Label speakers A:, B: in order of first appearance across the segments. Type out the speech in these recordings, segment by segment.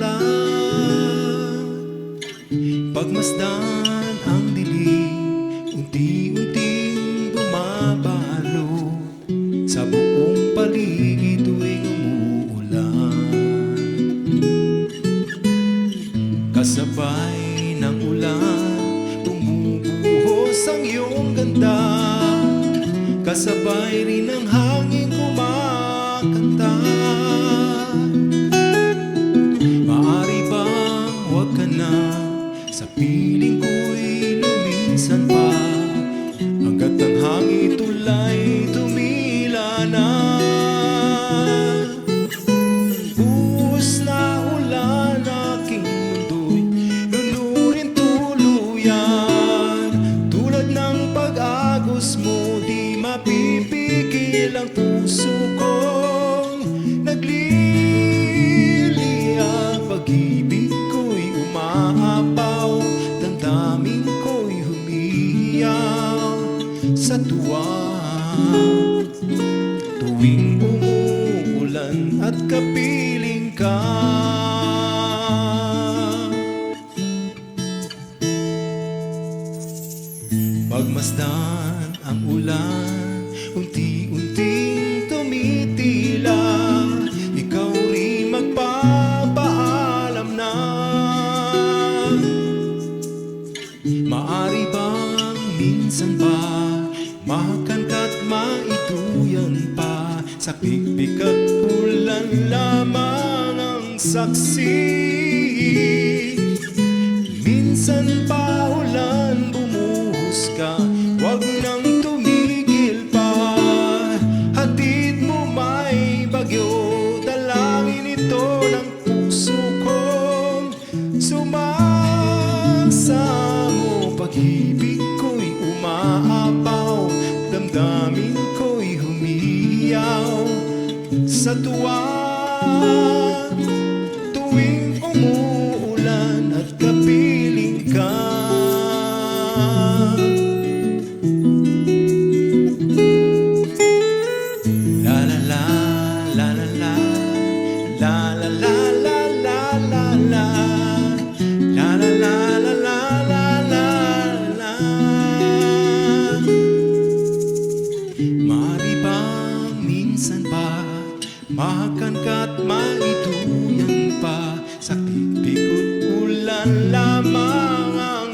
A: bulaklak Pagmasdan ang dilim Unti-unting bumabalo. Sa buong paligid tuwing umuulan. Kasabay ng ulan Bumubuhos ang iyong ganda. Kasabay rin ng hangin hangin tulay tumila na. Buhos na ulan aking mundo'y Lulurin tuluyan. Tulad ng pag-agos mo Di mapipigil ang puso Sa tuwa. Tuwing umuulan at kapiling ka. Pagmasdan ang ulan Unti-unting tumitila. Ikaw rin magpapaalam na. Maari bang minsan pa Mahakan ka't maituyan pa. Sa pikpik at ulan lamang ang saksi. Minsan pa Sa tuwa. Tuwing umuulan at kapiling ka. La la la la la la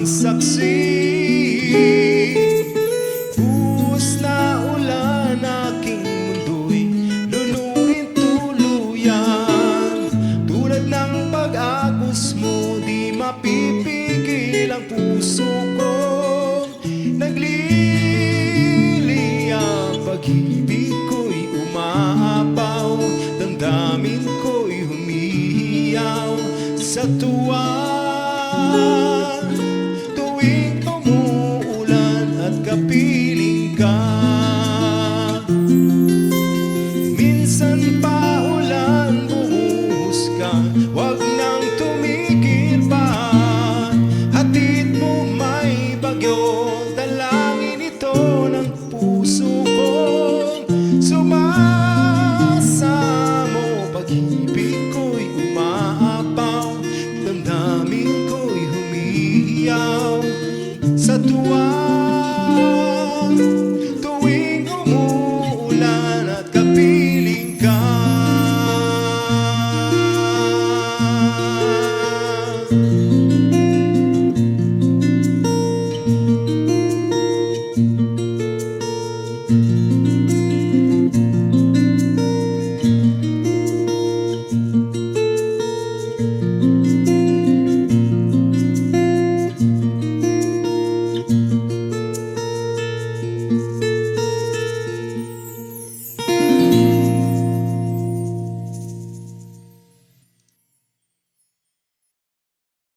A: saksi Buhos na ulan aking mundo'y Lulurin tuluyan. Tulad ng pag-agos mo Di mapipigil ang puso ko piling Minsan pa ulan buhus ka. Huwag pa. Hatid mo may bagyo Dalangin ito ng puso ko Sumasamo pag-ibig umaapaw. Damdamin ko'y humihiyaw. Sa tuwa